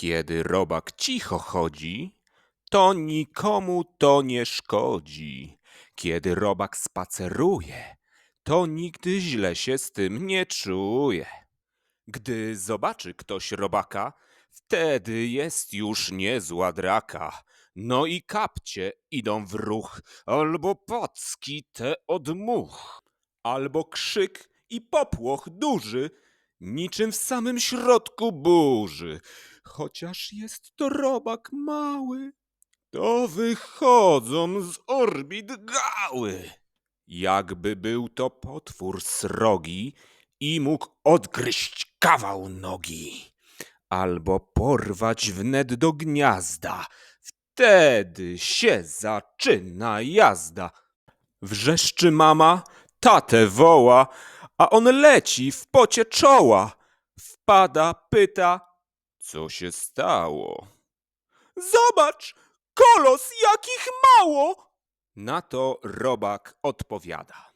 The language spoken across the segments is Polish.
Kiedy robak cicho chodzi, to nikomu to nie szkodzi. Kiedy robak spaceruje, to nigdy źle się z tym nie czuje. Gdy zobaczy ktoś robaka, wtedy jest już niezła draka. No i kapcie idą w ruch, albo packi te od much, albo krzyk i popłoch duży, niczym w samym środku burzy. Chociaż jest to robak mały, to wychodzą z orbit gały. Jakby był to potwór srogi i mógł odgryźć kawał nogi, albo porwać wnet do gniazda. Wtedy się zaczyna jazda. Wrzeszczy mama, tatę woła, a on leci w pocie czoła. Wpada, pyta, co się stało? Zobacz, kolos jakich mało! Na to robak odpowiada.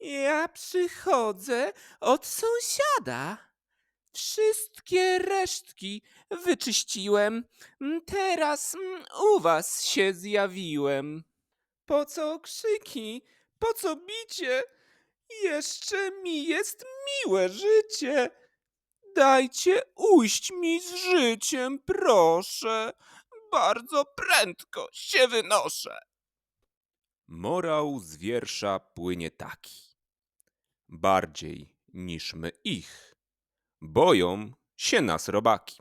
Ja przychodzę od sąsiada. Wszystkie resztki wyczyściłem. Teraz mm, u was się zjawiłem. Po co krzyki? Po co bicie? Jeszcze mi jest miłe życie. Dajcie ujść mi z życiem, proszę. Bardzo prędko się wynoszę. Morał z wiersza płynie taki. Bardziej niż my ich, boją się nas robaki.